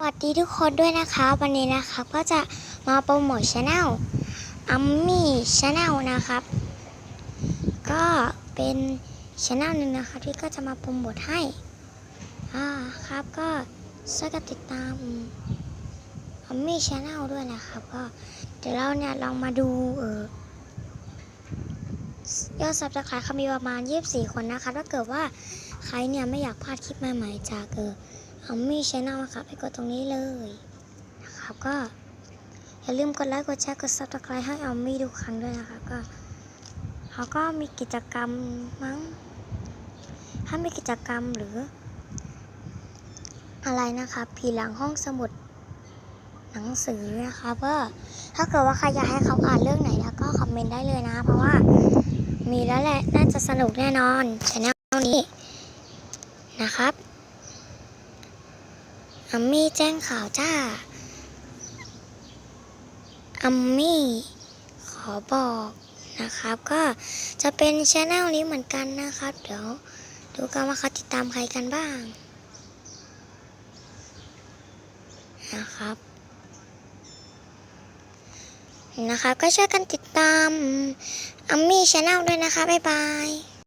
สวัสดีทุกคนด้วยนะคะ วันนี้นะครับก็จะมาโปรโมทช anel อัมมี่ช anel นะครับ ก็เป็นช anel หนึ่งนะครับที่ก็จะมาโปรโมทให้อ่าครับก็ช่วยกันติดตามอัมมี่ช anel ด้วยนะครับ ก็เดี๋ยวเราเนี่ยลองมาดูเออยอดซับสไครต์เขามีประมาณ 24 คนนะคะถ้าเกิดว่าใครเนี่ยไม่อยากพลาดคลิปใหม่ๆจากเออ อัมมี่ชแนลนะครับไปกดตรงนี้เลยนะครับก็อย่าลืมกดไลค์กดแชร์กดซับสไครต์ให้อัมมี่ทุกครั้งด้วยนะครับก็เขาก็มีกิจกรรมมั้งถ้ามีกิจกรรมหรือ อะไรนะครับผีหลังห้องสมุดหนังสือนะครับก็ถ้าเกิดว่าใครอยากให้เขาอ่านเรื่องไหนแล้วก็คอมเมนต์ได้เลยนะ เพราะว่ามีแล้วแหละน่าจะสนุกแน่นอนชแนลนี้นะครับ อัมมี่แจ้งข่าวจ้า อัมมี่ขอบอกนะครับ ก็จะเป็นช anel นี้เหมือนกันนะครับ เดี๋ยวดูกันว่าเขาติดตามใครกันบ้าง นะครับ นะครับก็ช่วยกันติดตามอัมมี่ช anel ด้วยนะคะ บ๊ายบาย